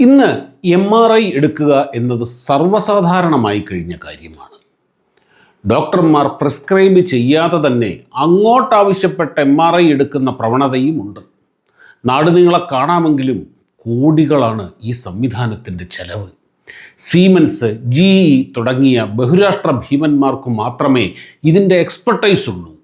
ഇന്ന് M R I എടുക്കുക എന്നത് സർവസാധാരണമായി കഴിഞ്ഞ കാര്യമാണ്. ഡോക്ടർമാർ പ്രിസ്ക്രൈബ് ചെയ്യാതെ തന്നെ അങ്ങോട്ടാവശ്യപ്പെട്ട എം ആർ ഐ എടുക്കുന്ന പ്രവണതയുമുണ്ട് നിങ്ങളെ കാണാമെങ്കിലും കോടികളാണ് ഈ സംവിധാനത്തിന്റെ ചെലവ്. സീമൻസ് ജി തുടങ്ങിയ ബഹുരാഷ്ട്ര ഭീമന്മാർക്ക് മാത്രമേ ഇതിന്റെ എക്സ്പെർട്ടൈസ് ഉള്ളൂ.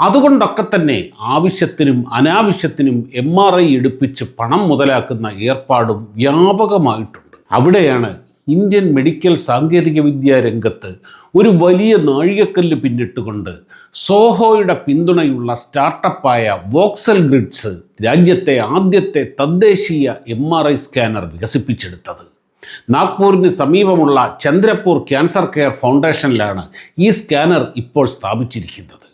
അതുകൊണ്ടൊക്കെ തന്നെ ആവശ്യത്തിനും അനാവശ്യത്തിനും എം ആർ ഐ എടുപ്പിച്ച് പണം മുതലാക്കുന്ന ഏർപ്പാടും വ്യാപകമായിട്ടുണ്ട്. അവിടെയാണ് ഇന്ത്യൻ മെഡിക്കൽ സാങ്കേതിക വിദ്യാ രംഗത്ത് ഒരു വലിയ നാഴികക്കല്ല് പിന്നിട്ടുകൊണ്ട് സോഹോയുടെ പിന്തുണയുള്ള സ്റ്റാർട്ടപ്പായ വോക്സൽ ഗ്രിഡ്സ് രാജ്യത്തെ ആദ്യത്തെ തദ്ദേശീയ എം ആർ ഐ സ്കാനർ വികസിപ്പിച്ചെടുത്തത്. നാഗ്പൂരിന് സമീപമുള്ള ചന്ദ്രപൂർ ക്യാൻസർ കെയർ ഫൗണ്ടേഷനിലാണ് ഈ സ്കാനർ ഇപ്പോൾ സ്ഥാപിച്ചിരിക്കുന്നത്.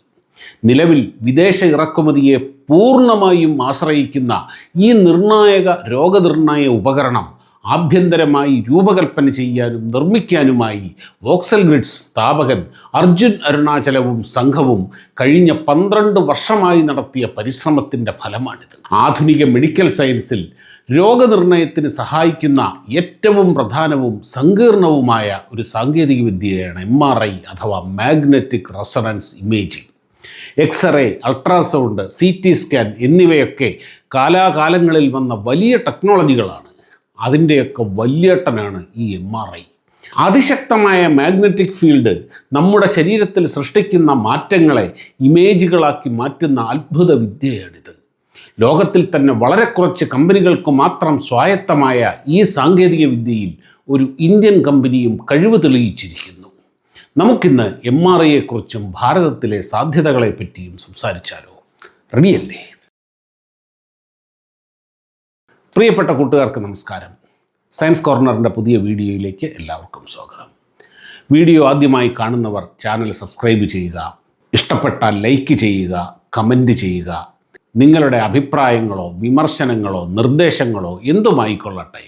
നിലവിൽ വിദേശ ഇറക്കുമതിയെ പൂർണമായും ആശ്രയിക്കുന്ന ഈ നിർണായക രോഗനിർണയ ഉപകരണം ആഭ്യന്തരമായി രൂപകൽപ്പന ചെയ്യാനും നിർമ്മിക്കാനുമായി വോക്സൽ ഗ്രിഡ്സ് സ്ഥാപകൻ അർജുൻ അരുണാചലവും സംഘവും കഴിഞ്ഞ പന്ത്രണ്ട് വർഷമായി നടത്തിയ പരിശ്രമത്തിന്റെ ഫലമാണിത്. ആധുനിക മെഡിക്കൽ സയൻസിൽ രോഗനിർണയത്തിന് സഹായിക്കുന്ന ഏറ്റവും പ്രധാനവും സങ്കീർണവുമായ ഒരു സാങ്കേതികവിദ്യയാണ് എം ആർ ഐ അഥവാ magnetic resonance imaging x ray ultrasound C T scan എന്നിവയൊക്കെ കാലാകാലങ്ങളിൽ വന്ന വലിയ ടെക്നോളജികളാണ്. അതിന്റെയൊക്കെ വല്യേട്ടനാണ് ഈ എം ആർ ഐ. അതിശക്തമായ മാഗ്നറ്റിക് ഫീൽഡ് നമ്മുടെ ശരീരത്തിൽ സൃഷ്ടിക്കുന്ന മാറ്റങ്ങളെ ഇമേജുകളാക്കി മാറ്റുന്ന അത്ഭുത വിദ്യയാണിത്. ലോകത്തിൽ തന്നെ വളരെ കുറച്ച് കമ്പനികൾക്ക് മാത്രം സ്വായത്തമായ ഈ സാങ്കേതിക വിദ്യയിൽ ഒരു ഇന്ത്യൻ കമ്പനിയും കഴിവ് തെളിയിച്ചിരിക്കുന്നു. നമുക്കിന്ന് എം ആർ ഐയെക്കുറിച്ചും ഭാരതത്തിലെ സാധ്യതകളെ പറ്റിയും സംസാരിച്ചാലോ? റെഡിയല്ലേ പ്രിയപ്പെട്ട കൂട്ടുകാർക്ക് നമസ്കാരം. സയൻസ് കോർണറിന്റെ പുതിയ വീഡിയോയിലേക്ക് എല്ലാവർക്കും സ്വാഗതം. വീഡിയോ ആദ്യമായി കാണുന്നവർ ചാനൽ സബ്സ്ക്രൈബ് ചെയ്യുക ഇഷ്ടപ്പെട്ട ലൈക്ക് ചെയ്യുക കമന്റ് ചെയ്യുക. നിങ്ങളുടെ അഭിപ്രായങ്ങളോ വിമർശനങ്ങളോ നിർദ്ദേശങ്ങളോ എന്തുമായിക്കൊള്ളട്ടെ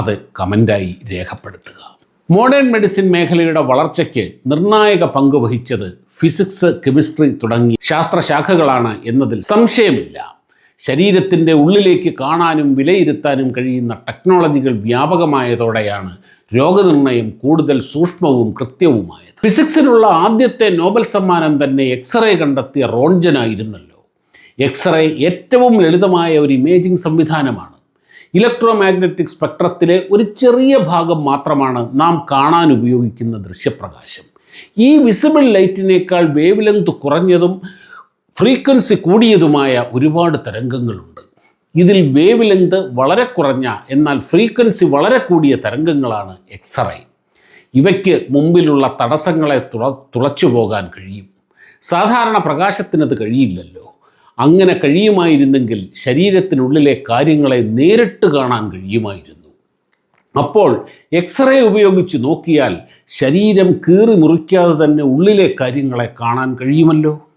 അത് കമന്റായി രേഖപ്പെടുത്തുക. മോഡേൺ മെഡിസിൻ മേഖലയുടെ വളർച്ചയ്ക്ക് നിർണായക പങ്ക് വഹിച്ചത് ഫിസിക്സ് കെമിസ്ട്രി തുടങ്ങിയ ശാസ്ത്രശാഖകളാണ് എന്നതിൽ സംശയമില്ല. ശരീരത്തിന്റെ ഉള്ളിലേക്ക് കാണാനും വിലയിരുത്താനും കഴിയുന്ന ടെക്നോളജികൾ വ്യാപകമായതോടെയാണ് രോഗനിർണയം കൂടുതൽ സൂക്ഷ്മവും കൃത്യവുമായത്. ഫിസിക്സിനുള്ള ആദ്യത്തെ നോബൽ സമ്മാനം തന്നെ എക്സ്റേ കണ്ടെത്തിയ റോൺജനായിരുന്നല്ലോ. എക്സ്റേ ഏറ്റവും ലളിതമായ ഒരു ഇമേജിംഗ് സംവിധാനമാണ്. ഇലക്ട്രോ മാഗ്നറ്റിക് സ്പെക്ട്രത്തിലെ ഒരു ചെറിയ ഭാഗം മാത്രമാണ് നാം കാണാൻ ഉപയോഗിക്കുന്ന ദൃശ്യപ്രകാശം. ഈ വിസിബിൾ ലൈറ്റിനേക്കാൾ വേവ് ലെങ്ത് കുറഞ്ഞതും ഫ്രീക്വൻസി കൂടിയതുമായ ഒരുപാട് തരംഗങ്ങളുണ്ട്. ഇതിൽ വേവ് ലെങ്ത് വളരെ കുറഞ്ഞ എന്നാൽ ഫ്രീക്വൻസി വളരെ കൂടിയ തരംഗങ്ങളാണ് എക്സറേ. ഇവയ്ക്ക് മുമ്പിലുള്ള തടസ്സങ്ങളെ തുള തുളച്ചു പോകാൻ കഴിയും. സാധാരണ പ്രകാശത്തിനത് കഴിയില്ലല്ലോ. അങ്ങനെ കഴിയുമായിരുന്നെങ്കിൽ ശരീരത്തിനുള്ളിലെ കാര്യങ്ങളെ നേരിട്ട് കാണാൻ കഴിയുമായിരുന്നു. അപ്പോൾ എക്സ്റേ ഉപയോഗിച്ച് നോക്കിയാൽ ശരീരം കീറി മുറിക്കാതെ തന്നെ ഉള്ളിലെ കാര്യങ്ങളെ കാണാൻ കഴിയുമല്ലോ?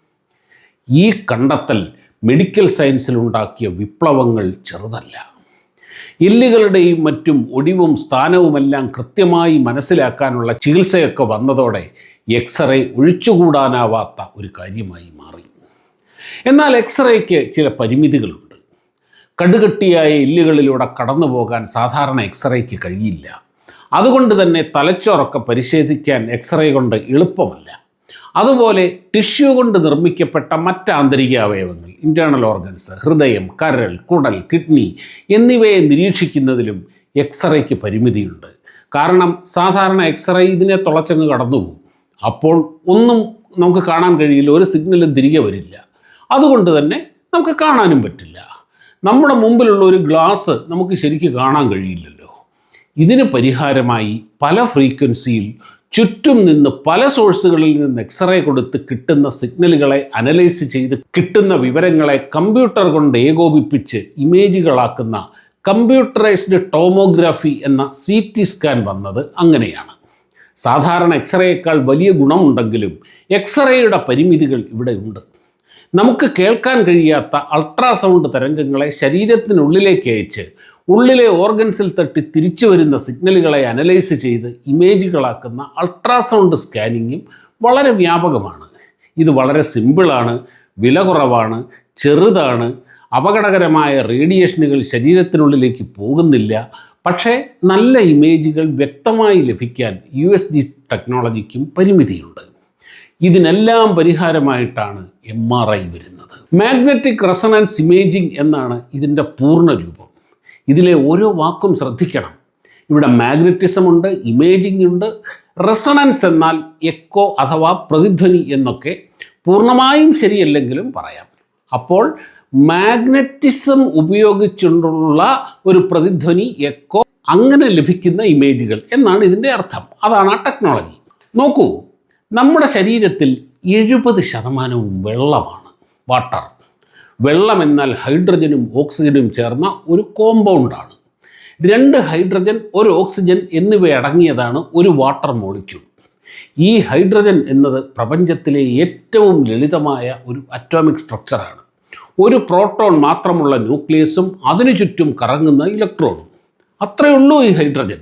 ഈ കണ്ടെത്തൽ മെഡിക്കൽ സയൻസിലുണ്ടാക്കിയ വിപ്ലവങ്ങൾ ചെറുതല്ല. എല്ലുകളുടെയും മറ്റും ഒടിവും സ്ഥാനവുമെല്ലാം കൃത്യമായി മനസ്സിലാക്കാനുള്ള ചികിത്സയൊക്കെ വന്നതോടെ എക്സ്റേ ഒഴിച്ചുകൂടാനാവാത്ത ഒരു കാര്യമായി മാറി. എന്നാൽ എക്സ്റേക്ക് ചില പരിമിതികളുണ്ട്. കടുകട്ടിയായ എല്ലുകളിലൂടെ കടന്നു പോകാൻ സാധാരണ എക്സ്റേക്ക് കഴിയില്ല. അതുകൊണ്ട് തന്നെ തലച്ചോറൊക്കെ പരിശോധിക്കാൻ എക്സ്റേ കൊണ്ട് എളുപ്പമല്ല. അതുപോലെ ടിഷ്യൂ കൊണ്ട് നിർമ്മിക്കപ്പെട്ട മറ്റ് ആന്തരിക അവയവങ്ങൾ ഇന്റേർണൽ ഓർഗൻസ് ഹൃദയം കരൾ കുടൽ കിഡ്നി എന്നിവയെ നിരീക്ഷിക്കുന്നതിലും എക്സ്റേക്ക് പരിമിതിയുണ്ട്. കാരണം സാധാരണ എക്സ്റേ ഇതിനെ തുളച്ചങ്ങ് കടന്നുപോകും. അപ്പോൾ ഒന്നും നമുക്ക് കാണാൻ കഴിയില്ല ഒരു സിഗ്നലും തിരികെ വരില്ല. അതുകൊണ്ട് തന്നെ നമുക്ക് കാണാനും പറ്റില്ല. നമ്മുടെ മുമ്പിലുള്ള ഒരു ഗ്ലാസ് നമുക്ക് ശരിക്ക് കാണാൻ കഴിയില്ലല്ലോ. ഇതിന് പരിഹാരമായി പല ഫ്രീക്വൻസിയിൽ ചുറ്റും നിന്ന് പല സോഴ്സുകളിൽ നിന്ന് എക്സ്റേ കൊടുത്ത് കിട്ടുന്ന സിഗ്നലുകളെ അനലൈസ് ചെയ്ത് കിട്ടുന്ന വിവരങ്ങളെ കമ്പ്യൂട്ടർ കൊണ്ട് ഏകോപിപ്പിച്ച് ഇമേജുകളാക്കുന്ന കമ്പ്യൂട്ടറൈസ്ഡ് ടോമോഗ്രാഫി എന്ന സി ടി സ്കാൻ വന്നത് അങ്ങനെയാണ്. സാധാരണ എക്സ്റേയേക്കാൾ വലിയ ഗുണമുണ്ടെങ്കിലും എക്സ്റേയുടെ പരിമിതികൾ ഇവിടെ ഉണ്ട്. നമുക്ക് കേൾക്കാൻ കഴിയാത്ത അൾട്രാസൗണ്ട് തരംഗങ്ങളെ ശരീരത്തിനുള്ളിലേക്ക് അയച്ച് ഉള്ളിലെ ഓർഗൻസിൽ തട്ടി തിരിച്ചു വരുന്ന സിഗ്നലുകളെ അനലൈസ് ചെയ്ത് ഇമേജുകളാക്കുന്ന അൾട്രാസൗണ്ട് സ്കാനിങ്ങും വളരെ വ്യാപകമാണ്. ഇത് വളരെ സിമ്പിളാണ് വില കുറവാണ് ചെറുതാണ് അപകടകരമായ റേഡിയേഷനുകൾ ശരീരത്തിനുള്ളിലേക്ക് പോകുന്നില്ല. പക്ഷേ നല്ല ഇമേജുകൾ വ്യക്തമായി ലഭിക്കാൻ യു എസ് ജി ടെക്നോളജിക്കും പരിമിതിയുണ്ട്. ഇതിനെല്ലാം പരിഹാരമായിട്ടാണ് എം ആർ ഐ വരുന്നത്. മാഗ്നറ്റിക് റെസണൻസ് ഇമേജിംഗ് എന്നാണ് ഇതിന്റെ പൂർണ രൂപം. ഇതിലെ ഓരോ വാക്കും ശ്രദ്ധിക്കണം. ഇവിടെ മാഗ്നറ്റിസം ഉണ്ട് ഇമേജിംഗ് ഉണ്ട്. റെസണൻസ് എന്നാൽ എക്കോ അഥവാ പ്രതിധ്വനി എന്നൊക്കെ പൂർണമായും ശരിയല്ലെങ്കിലും പറയാം. അപ്പോൾ മാഗ്നറ്റിസം ഉപയോഗിച്ചുകൊണ്ടുള്ള ഒരു പ്രതിധ്വനി എക്കോ അങ്ങനെ ലഭിക്കുന്ന ഇമേജുകൾ എന്നാണ് ഇതിന്റെ അർത്ഥം. അതാണ് ആ ടെക്നോളജി നോക്കൂ. നമ്മുടെ ശരീരത്തിൽ എഴുപത് ശതമാനവും വെള്ളമാണ് വാട്ടർ വെള്ളം എന്നാൽ ഹൈഡ്രജനും ഓക്സിജനും ചേർന്ന ഒരു കോമ്പൗണ്ടാണ് രണ്ട് ഹൈഡ്രജൻ ഒരു ഓക്സിജൻ എന്നിവ അടങ്ങിയതാണ് ഒരു വാട്ടർ മോളിക്യൂൾ ഈ ഹൈഡ്രജൻ എന്നത് പ്രപഞ്ചത്തിലെ ഏറ്റവും ലളിതമായ ഒരു അറ്റോമിക് സ്ട്രക്ചറാണ് ഒരു പ്രോട്ടോൺ മാത്രമുള്ള ന്യൂക്ലിയസും അതിനു ചുറ്റും കറങ്ങുന്ന ഇലക്ട്രോണും അത്രയുള്ളൂ ഈ ഹൈഡ്രജൻ.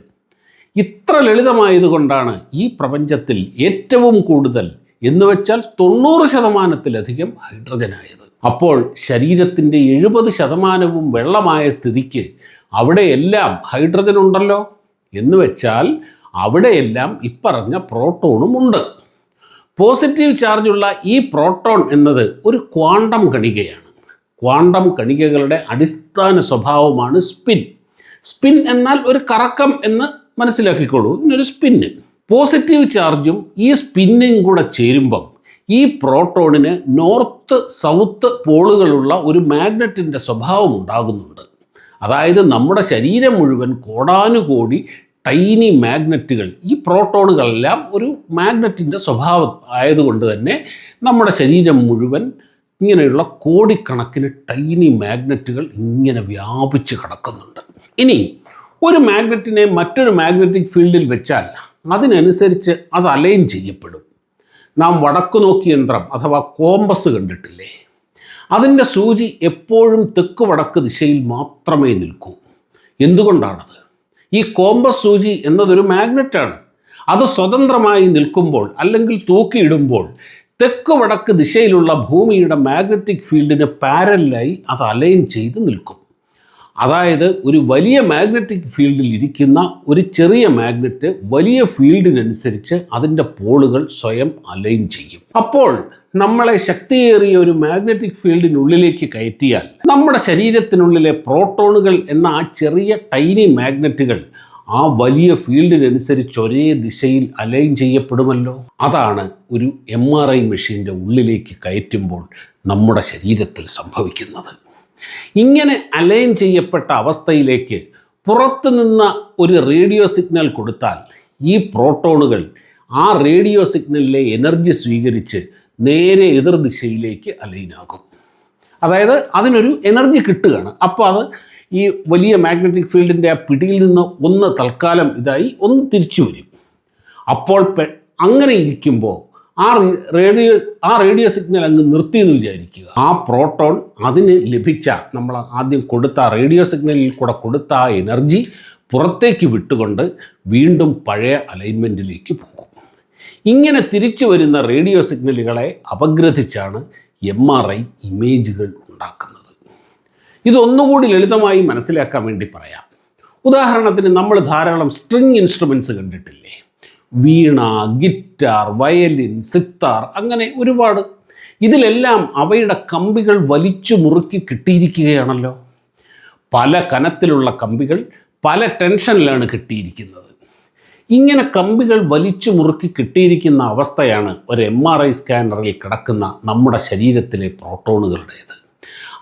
ഇത്ര ലളിതമായതുകൊണ്ടാണ് ഈ പ്രപഞ്ചത്തിൽ ഏറ്റവും കൂടുതൽ എന്ന് വെച്ചാൽ തൊണ്ണൂറ് ശതമാനത്തിലധികം ഹൈഡ്രജനായത്. അപ്പോൾ ശരീരത്തിന്റെ എഴുപത് ശതമാനവും വെള്ളമായ സ്ഥിതിക്ക് അവിടെയെല്ലാം ഹൈഡ്രജൻ ഉണ്ടല്ലോ എന്ന് വെച്ചാൽ അവിടെയെല്ലാം ഇപ്പറഞ്ഞ പ്രോട്ടോണും ഉണ്ട്. പോസിറ്റീവ് ചാർജുള്ള ഈ പ്രോട്ടോൺ എന്നത് ഒരു ക്വാണ്ടം കണികയാണ്. ക്വാണ്ടം കണികകളുടെ അടിസ്ഥാന സ്വഭാവമാണ് സ്പിൻ. സ്പിൻ എന്നാൽ ഒരു കറക്കം എന്ന് മനസ്സിലാക്കിക്കോളൂ. ഇതിനൊരു സ്പിന്ന് പോസിറ്റീവ് ചാർജും ഈ സ്പിന്നും കൂടെ ചേരുമ്പം ഈ പ്രോട്ടോണിന് നോർത്ത് സൗത്ത് പോളുകളുള്ള ഒരു മാഗ്നറ്റിന്റെ സ്വഭാവം ഉണ്ടാകുന്നുണ്ട്. അതായത് നമ്മുടെ ശരീരം മുഴുവൻ കോടാനുകോടി ടൈനി മാഗ്നറ്റുകൾ ഈ പ്രോട്ടോണുകളെല്ലാം ഒരു മാഗ്നറ്റിന്റെ സ്വഭാവം ആയതുകൊണ്ട് തന്നെ നമ്മുടെ ശരീരം മുഴുവൻ ഇങ്ങനെയുള്ള കോടിക്കണക്കിന് ടൈനി മാഗ്നറ്റുകൾ ഇങ്ങനെ വ്യാപിച്ച് കിടക്കുന്നുണ്ട്. ഇനി ഒരു മാഗ്നറ്റിനെ മറ്റൊരു മാഗ്നറ്റിക് ഫീൽഡിൽ വെച്ചാൽ അതിനനുസരിച്ച് അത് അലൈൻ ചെയ്യപ്പെടും. നാം വടക്കു നോക്കി യന്ത്രം അഥവാ കോമ്പസ് കണ്ടിട്ടില്ലേ? അതിന്റെ സൂചി എപ്പോഴും തെക്ക് വടക്ക് ദിശയിൽ മാത്രമേ നിൽക്കൂ. എന്തുകൊണ്ടാണത്? ഈ കോമ്പസ് സൂചി എന്നതൊരു മാഗ്നറ്റാണ്. അത് സ്വതന്ത്രമായി നിൽക്കുമ്പോൾ അല്ലെങ്കിൽ തൂക്കിയിടുമ്പോൾ തെക്ക് വടക്ക് ദിശയിലുള്ള ഭൂമിയുടെ മാഗ്നറ്റിക് ഫീൽഡിന് പാരലായി അത് അലൈൻ ചെയ്ത് നിൽക്കും. അതായത് ഒരു വലിയ മാഗ്നറ്റിക് ഫീൽഡിൽ ഇരിക്കുന്ന ഒരു ചെറിയ മാഗ്നറ്റ് വലിയ ഫീൽഡിനനുസരിച്ച് അതിന്റെ പോളുകൾ സ്വയം അലൈൻ ചെയ്യും. അപ്പോൾ നമ്മളെ ശക്തിയേറിയ ഒരു മാഗ്നറ്റിക് ഫീൽഡിനുള്ളിലേക്ക് കയറ്റിയാൽ നമ്മുടെ ശരീരത്തിനുള്ളിലെ പ്രോട്ടോണുകൾ എന്ന ആ ചെറിയ ടൈനി മാഗ്നറ്റുകൾ ആ വലിയ ഫീൽഡിനനുസരിച്ച് ഒരേ ദിശയിൽ അലൈൻ ചെയ്യപ്പെടുമല്ലോ. അതാണ് ഒരു എം ആർ ഐ മെഷീന്റെ ഉള്ളിലേക്ക് കയറ്റുമ്പോൾ നമ്മുടെ ശരീരത്തിൽ സംഭവിക്കുന്നത്. ഇങ്ങനെ അലൈൻ ചെയ്യപ്പെട്ട അവസ്ഥയിലേക്ക് പുറത്തു നിന്ന ഒരു റേഡിയോ സിഗ്നൽ കൊടുത്താൽ ഈ പ്രോട്ടോണുകൾ ആ റേഡിയോ സിഗ്നലിലെ എനർജി സ്വീകരിച്ച് നേരെ എതിർദിശയിലേക്ക് അലൈനാകും അതായത് അതിനൊരു എനർജി കിട്ടുകയാണ്. അപ്പോൾ അത് ഈ വലിയ മാഗ്നറ്റിക് ഫീൽഡിന്റെ ആ പിടിയിൽ നിന്ന് ഒന്ന് തൽക്കാലം ഇതായി ഒന്ന് തിരിച്ചു വരും. അപ്പോൾ അങ്ങനെ ഇരിക്കുമ്പോൾ ആ റേഡിയോ ആ റേഡിയോ സിഗ്നൽ അങ്ങ് നിർത്തി എന്ന് വിചാരിക്കുക. ആ പ്രോട്ടോൺ അതിന് ലഭിച്ച നമ്മൾ ആദ്യം കൊടുത്ത റേഡിയോ സിഗ്നലിൽ കൂടെ കൊടുത്ത ആ എനർജി പുറത്തേക്ക് വിട്ടുകൊണ്ട് വീണ്ടും പഴയ അലൈൻമെന്റിലേക്ക് പോകും. ഇങ്ങനെ തിരിച്ചു വരുന്ന റേഡിയോ സിഗ്നലുകളെ അപഗ്രഥിച്ചാണ് എം ആർ ഐ ഇമേജുകൾ ഉണ്ടാക്കുന്നത്. ഇതൊന്നുകൂടി ലളിതമായി മനസ്സിലാക്കാൻ വേണ്ടി പറയാം. ഉദാഹരണത്തിന് നമ്മൾ ധാരാളം സ്ട്രിങ് ഇൻസ്ട്രുമെന്റ്സ് കണ്ടിട്ടില്ലേ? വീണ ഗിറ്റാർ വയലിൻ സിത്താർ അങ്ങനെ ഒരുപാട്. ഇതിലെല്ലാം അവയുടെ കമ്പികൾ വലിച്ചു മുറുക്കി കിട്ടിയിരിക്കുകയാണല്ലോ. പല കനത്തിലുള്ള കമ്പികൾ പല ടെൻഷനിലാണ് കിട്ടിയിരിക്കുന്നത്. ഇങ്ങനെ കമ്പികൾ വലിച്ചു മുറുക്കി കിട്ടിയിരിക്കുന്ന അവസ്ഥയാണ് ഒരു എം ആർ ഐ സ്കാനറിൽ കിടക്കുന്ന നമ്മുടെ ശരീരത്തിലെ പ്രോട്ടോണുകളുടേത്.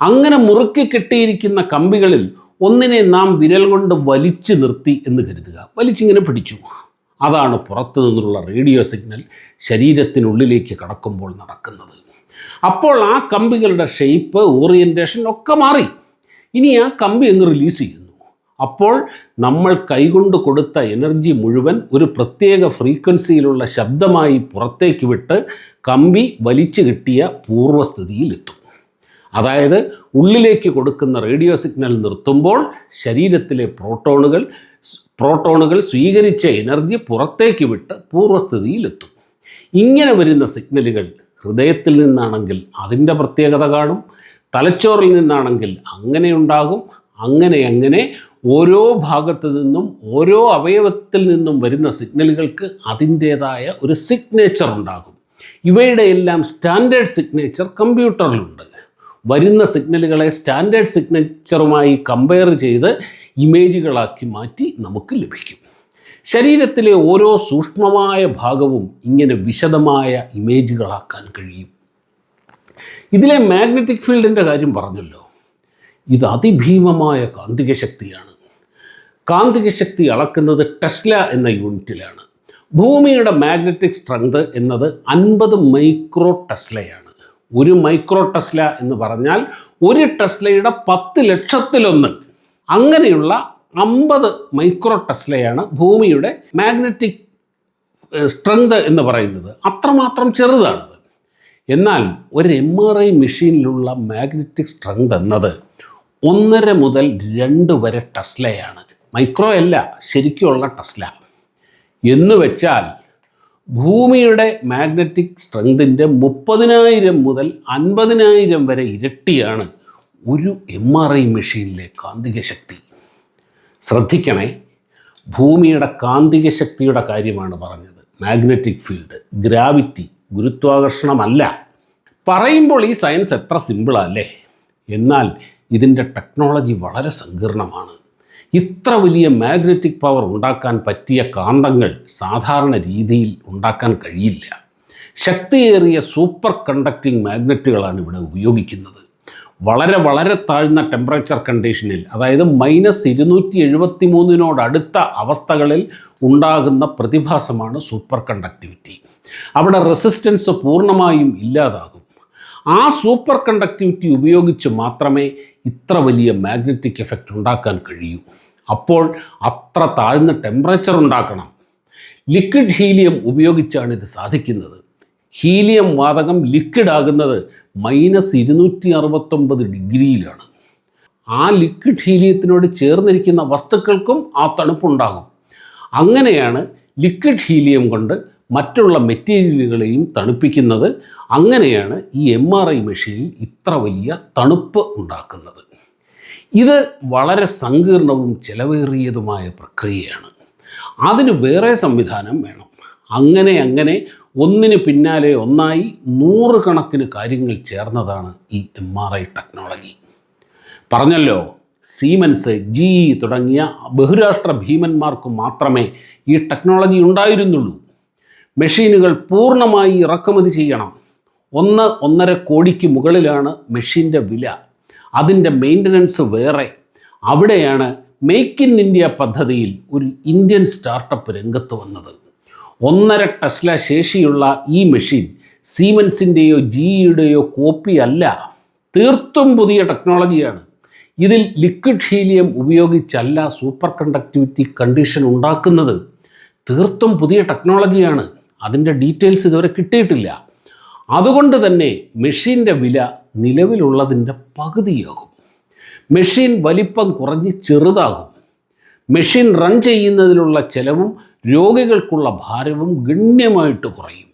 അങ്ങനെ മുറുക്കി കിട്ടിയിരിക്കുന്ന കമ്പികളിൽ ഒന്നിനെ നാം വിരൽ കൊണ്ട് വലിച്ചു നിർത്തി എന്ന് കരുതുക. വലിച്ചിങ്ങനെ പിടിച്ചു. അതാണ് പുറത്തു നിന്നുള്ള റേഡിയോ സിഗ്നൽ ശരീരത്തിനുള്ളിലേക്ക് കടക്കുമ്പോൾ നടക്കുന്നത്. അപ്പോൾ ആ കമ്പികളുടെ ഷേപ്പ് ഓറിയന്റേഷൻ ഒക്കെ മാറി. ഇനി ആ കമ്പി അങ്ങ് റിലീസ് ചെയ്യുന്നു. അപ്പോൾ നമ്മൾ കൈകൊണ്ട് കൊടുത്ത എനർജി മുഴുവൻ ഒരു പ്രത്യേക ഫ്രീക്വൻസിയിലുള്ള ശബ്ദമായി പുറത്തേക്ക് വിട്ട് കമ്പി വലിച്ചു കിട്ടിയ പൂർവസ്ഥിതിയിലെത്തും. അതായത് ഉള്ളിലേക്ക് കൊടുക്കുന്ന റേഡിയോ സിഗ്നൽ നിർത്തുമ്പോൾ ശരീരത്തിലെ പ്രോട്ടോണുകൾ പ്രോട്ടോണുകൾ സ്വീകരിച്ച എനർജി പുറത്തേക്ക് വിട്ട് പൂർവസ്ഥിതിയിലെത്തും ഇങ്ങനെ വരുന്ന സിഗ്നലുകൾ ഹൃദയത്തിൽ നിന്നാണെങ്കിൽ അതിന്റെ പ്രത്യേകത കാണും. തലച്ചോറിൽ നിന്നാണെങ്കിൽ അങ്ങനെ ഉണ്ടാകും. അങ്ങനെ അങ്ങനെ ഓരോ ഭാഗത്തു നിന്നും ഓരോ അവയവത്തിൽ നിന്നും വരുന്ന സിഗ്നലുകൾക്ക് അതിന്റേതായ ഒരു സിഗ്നേച്ചർ ഉണ്ടാകും. ഇവയുടെ എല്ലാം സ്റ്റാൻഡേർഡ് സിഗ്നേച്ചർ കമ്പ്യൂട്ടറിലുണ്ട് വരുന്ന സിഗ്നലുകളെ സ്റ്റാൻഡേർഡ് സിഗ്നേച്ചറുമായി കമ്പയർ ചെയ്ത് ഇമേജുകളാക്കി മാറ്റി നമുക്ക് ലഭിക്കും. ശരീരത്തിലെ ഓരോ സൂക്ഷ്മമായ ഭാഗവും ഇങ്ങനെ വിശദമായ ഇമേജുകളാക്കാൻ കഴിയും. ഇതിലെ മാഗ്നറ്റിക് ഫീൽഡിന്റെ കാര്യം പറഞ്ഞല്ലോ. ഇത് അതിഭീമമായ കാന്തിക ശക്തിയാണ് കാന്തിക ശക്തി അളക്കുന്നത് ടെസ്ല എന്ന യൂണിറ്റിലാണ്. ഭൂമിയുടെ മാഗ്നറ്റിക് സ്ട്രെങ്ത് എന്നത് അൻപത് മൈക്രോ ടെസ്ലയാണ്. ഒരു മൈക്രോ ടെസ്ല എന്ന് പറഞ്ഞാൽ ഒരു ടെസ്ലയുടെ പത്ത് ലക്ഷത്തിലൊന്ന്. അങ്ങനെയുള്ള അമ്പത് മൈക്രോ ടെസ്ലയാണ് ഭൂമിയുടെ മാഗ്നറ്റിക് സ്ട്രെങ്ത് എന്ന് പറയുന്നത്. അത്രമാത്രം ചെറുതാണത്. എന്നാൽ ഒരു എം ആർ ഐ മെഷീനിലുള്ള മാഗ്നറ്റിക് സ്ട്രെങ്ത് എന്നത് ഒന്നര മുതൽ രണ്ട് വരെ ടെസ്ലയാണ്. മൈക്രോ അല്ല ശരിക്കുള്ള ടെസ്ല. എന്ന് വെച്ചാൽ ഭൂമിയുടെ മാഗ്നറ്റിക് സ്ട്രെങ്തിന്റെ മുപ്പതിനായിരം മുതൽ അൻപതിനായിരം വരെ ഇരട്ടിയാണ് ഒരു എം ആർ ഐ മെഷീനിലെ കാന്തിക ശക്തി. ശ്രദ്ധിക്കണേ ഭൂമിയുടെ കാന്തിക ശക്തിയുടെ കാര്യമാണ് പറഞ്ഞത്. മാഗ്നറ്റിക് ഫീൽഡ് ഗ്രാവിറ്റി ഗുരുത്വാകർഷണമല്ല. പറയുമ്പോൾ ഈ സയൻസ് എത്ര സിമ്പിളല്ലേ എന്നാൽ ഇതിന്റെ ടെക്നോളജി വളരെ സങ്കീർണമാണ്. ഇത്ര വലിയ മാഗ്നറ്റിക് പവർ ഉണ്ടാക്കാൻ പറ്റിയ കാന്തങ്ങൾ സാധാരണ രീതിയിൽ ഉണ്ടാക്കാൻ കഴിയില്ല. ശക്തിയേറിയ സൂപ്പർ കണ്ടക്റ്റിംഗ് മാഗ്നറ്റുകളാണ് ഇവിടെ ഉപയോഗിക്കുന്നത്. വളരെ വളരെ താഴ്ന്ന ടെമ്പറേച്ചർ കണ്ടീഷനിൽ അതായത് മൈനസ് ഇരുന്നൂറ്റി എഴുപത്തി മൂന്നിനോടടുത്ത അവസ്ഥകളിൽ ഉണ്ടാകുന്ന പ്രതിഭാസമാണ് സൂപ്പർ കണ്ടക്ടിവിറ്റി. അവിടെ റെസിസ്റ്റൻസ് പൂർണമായും ഇല്ലാതാകും. ആ സൂപ്പർ കണ്ടക്ടിവിറ്റി ഉപയോഗിച്ച് മാത്രമേ ഇത്ര വലിയ മാഗ്നറ്റിക് എഫക്റ്റ് ഉണ്ടാക്കാൻ കഴിയൂ. അപ്പോൾ അത്ര താഴ്ന്ന ടെമ്പറേച്ചർ ഉണ്ടാക്കണം. ലിക്വിഡ് ഹീലിയം ഉപയോഗിച്ചാണ് ഇത് സാധിക്കുന്നത്. ഹീലിയം വാതകം ലിക്വിഡ് ആകുന്നത് മൈനസ് ഇരുന്നൂറ്റി അറുപത്തൊമ്പത് ഡിഗ്രിയിലാണ്. ആ ലിക്വിഡ് ഹീലിയത്തിനോട് ചേർന്നിരിക്കുന്ന വസ്തുക്കൾക്കും ആ തണുപ്പുണ്ടാകും. അങ്ങനെയാണ് ലിക്വിഡ് ഹീലിയം കൊണ്ട് മറ്റുള്ള മെറ്റീരിയലുകളെയും തണുപ്പിക്കുന്നത്. അങ്ങനെയാണ് ഈ എം ആർ ഐ മെഷീനിൽ ഇത്ര വലിയ തണുപ്പ് ഉണ്ടാക്കുന്നത്. ഇത് വളരെ സങ്കീർണവും ചെലവേറിയതുമായ പ്രക്രിയയാണ്. അതിന് വേറെ സംവിധാനം വേണം. അങ്ങനെ അങ്ങനെ ഒന്നിന് പിന്നാലെ ഒന്നായി നൂറുകണക്കിന് കാര്യങ്ങൾ ചേർന്നതാണ് ഈ എം ആർ ഐ ടെക്നോളജി പറഞ്ഞല്ലോ സീമൻസ് ജി തുടങ്ങിയ ബഹുരാഷ്ട്ര ഭീമന്മാർക്ക് മാത്രമേ ഈ ടെക്നോളജി ഉണ്ടായിരുന്നുള്ളൂ. മെഷീനുകൾ പൂർണമായി ഇറക്കുമതി ചെയ്യണം. ഒന്ന് ഒന്നര കോടിക്ക് മുകളിലാണ് മെഷീന്റെ വില. അതിന്റെ മെയിന്റനൻസ് വേറെ. അവിടെയാണ് മേക്ക് ഇൻ ഇന്ത്യ പദ്ധതിയിൽ ഒരു ഇന്ത്യൻ സ്റ്റാർട്ടപ്പ് രംഗത്ത് വന്നത്. ഒന്നര ടെസ്ല ശേഷിയുള്ള ഈ മെഷീൻ സീമൻസിന്റെയോ ജിയുടെയോ കോപ്പി അല്ല തീർത്തും പുതിയ ടെക്നോളജിയാണ്. ഇതിൽ ലിക്വിഡ് ഹീലിയം ഉപയോഗിച്ചല്ല സൂപ്പർ കണ്ടക്ടിവിറ്റി കണ്ടീഷൻ ഉണ്ടാക്കുന്നത്. തീർത്തും പുതിയ ടെക്നോളജിയാണ്. അതിന്റെ ഡീറ്റെയിൽസ് ഇതുവരെ കിട്ടിയിട്ടില്ല. അതുകൊണ്ട് തന്നെ മെഷീന്റെ വില നിലവിലുള്ളതിന്റെ പകുതിയാകും. മെഷീൻ വലിപ്പം കുറഞ്ഞ് ചെറുതാകും. മെഷീൻ റൺ ചെയ്യുന്നതിലുള്ള ചെലവും രോഗികൾക്കുള്ള ഭാരവും ഗണ്യമായിട്ട് കുറയും.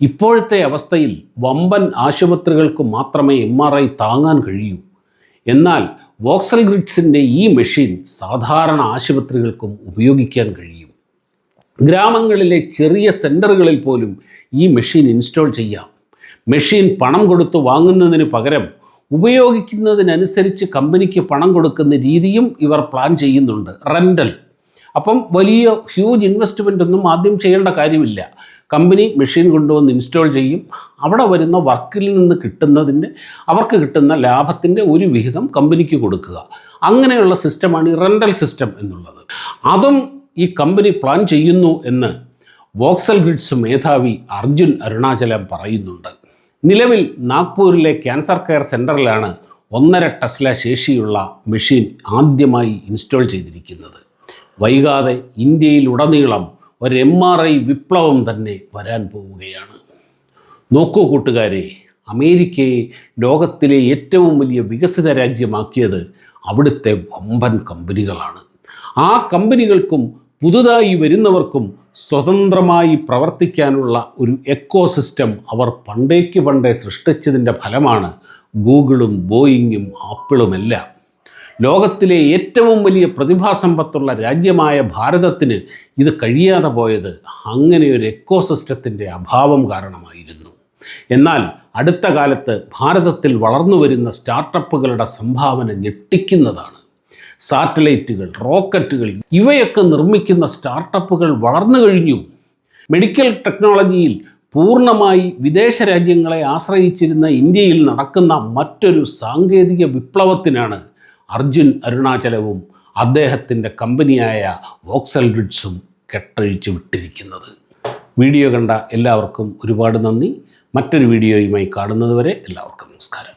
ഇപ്പോഴത്തെ അവസ്ഥയിൽ വമ്പൻ ആശുപത്രികൾക്ക് മാത്രമേ എം ആർ ഐ താങ്ങാൻ കഴിയൂ. എന്നാൽ വോക്സൽ ഗ്രിഡ്സിന്റെ ഈ മെഷീൻ സാധാരണ ആശുപത്രികൾക്കും ഉപയോഗിക്കാൻ കഴിയും. ഗ്രാമങ്ങളിലെ ചെറിയ സെന്ററുകളിൽ പോലും ഈ മെഷീൻ ഇൻസ്റ്റാൾ ചെയ്യാം. മെഷീൻ പണം കൊടുത്ത് വാങ്ങുന്നതിന് പകരം ഉപയോഗിക്കുന്നതിനനുസരിച്ച് കമ്പനിക്ക് പണം കൊടുക്കുന്ന രീതിയും ഇവർ പ്ലാൻ ചെയ്യുന്നുണ്ട്. റെന്റൽ അപ്പം വലിയ ഹ്യൂജ് ഇൻവെസ്റ്റ്മെന്റ് ഒന്നും ആദ്യം ചെയ്യേണ്ട കാര്യമില്ല. കമ്പനി മെഷീൻ കൊണ്ടുവന്ന് ഇൻസ്റ്റാൾ ചെയ്യും. അവിടെ വരുന്ന വർക്കിൽ നിന്ന് കിട്ടുന്നതിന്റെ അവർക്ക് കിട്ടുന്ന ലാഭത്തിന്റെ ഒരു വിഹിതം കമ്പനിക്ക് കൊടുക്കുക. അങ്ങനെയുള്ള സിസ്റ്റമാണ് ഈ റെന്റൽ സിസ്റ്റം എന്നുള്ളത്. അതും ഈ കമ്പനി പ്ലാൻ ചെയ്യുന്നു എന്ന് വോക്സൽ ഗ്രിഡ്സ് മേധാവി അർജുൻ അരുണാചലം പറയുന്നുണ്ട്. നിലവിൽ നാഗ്പൂരിലെ ക്യാൻസർ കെയർ സെന്ററിലാണ് ഒന്നര ടെസ്ല ശേഷിയുള്ള മെഷീൻ ആദ്യമായി ഇൻസ്റ്റാൾ ചെയ്തിരിക്കുന്നത്. വൈകാതെ ഇന്ത്യയിലുടനീളം ഒരു എം ആർ ഐ വിപ്ലവം തന്നെ വരാൻ പോവുകയാണ്. നോക്കൂ കൂട്ടുകാരെ അമേരിക്കയെ ലോകത്തിലെ ഏറ്റവും വലിയ വികസിത രാജ്യമാക്കിയത് അവിടുത്തെ വമ്പൻ കമ്പനികളാണ്. ആ കമ്പനികൾക്കും പുതുതായി വരുന്നവർക്കും സ്വതന്ത്രമായി പ്രവർത്തിക്കാനുള്ള ഒരു എക്കോ സിസ്റ്റം അവർ പണ്ടേക്ക് പണ്ടേ സൃഷ്ടിച്ചതിന്റെ ഫലമാണ് ഗൂഗിളും ബോയിങ്ങും ആപ്പിളുമെല്ലാം. ലോകത്തിലെ ഏറ്റവും വലിയ പ്രതിഭാസമ്പത്തുള്ള രാജ്യമായ ഭാരതത്തിന് ഇത് കഴിയാതെ പോയത് അങ്ങനെ ഒരു എക്കോസിസ്റ്റത്തിന്റെ അഭാവം കാരണമായിരുന്നു. എന്നാൽ അടുത്ത കാലത്ത് ഭാരതത്തിൽ വളർന്നു വരുന്ന സ്റ്റാർട്ടപ്പുകളുടെ സംഭാവന ഞെട്ടിക്കുന്നതാണ്. സാറ്റലൈറ്റുകൾ റോക്കറ്റുകൾ ഇവയൊക്കെ നിർമ്മിക്കുന്ന സ്റ്റാർട്ടപ്പുകൾ വളർന്നു കഴിഞ്ഞു. മെഡിക്കൽ ടെക്നോളജിയിൽ പൂർണമായി വിദേശ രാജ്യങ്ങളെ ആശ്രയിച്ചിരുന്ന ഇന്ത്യയിൽ നടക്കുന്ന മറ്റൊരു സാങ്കേതിക വിപ്ലവത്തിനാണ് അർജുൻ അരുണാചലവും അദ്ദേഹത്തിന്റെ കമ്പനിയായ വോക്സൽ റിഡ്സും കെട്ടഴിച്ചു വിട്ടിരിക്കുന്നത്. വീഡിയോ കണ്ട എല്ലാവർക്കും ഒരുപാട് നന്ദി. മറ്റൊരു വീഡിയോയുമായി കാണുന്നതുവരെ എല്ലാവർക്കും നമസ്കാരം.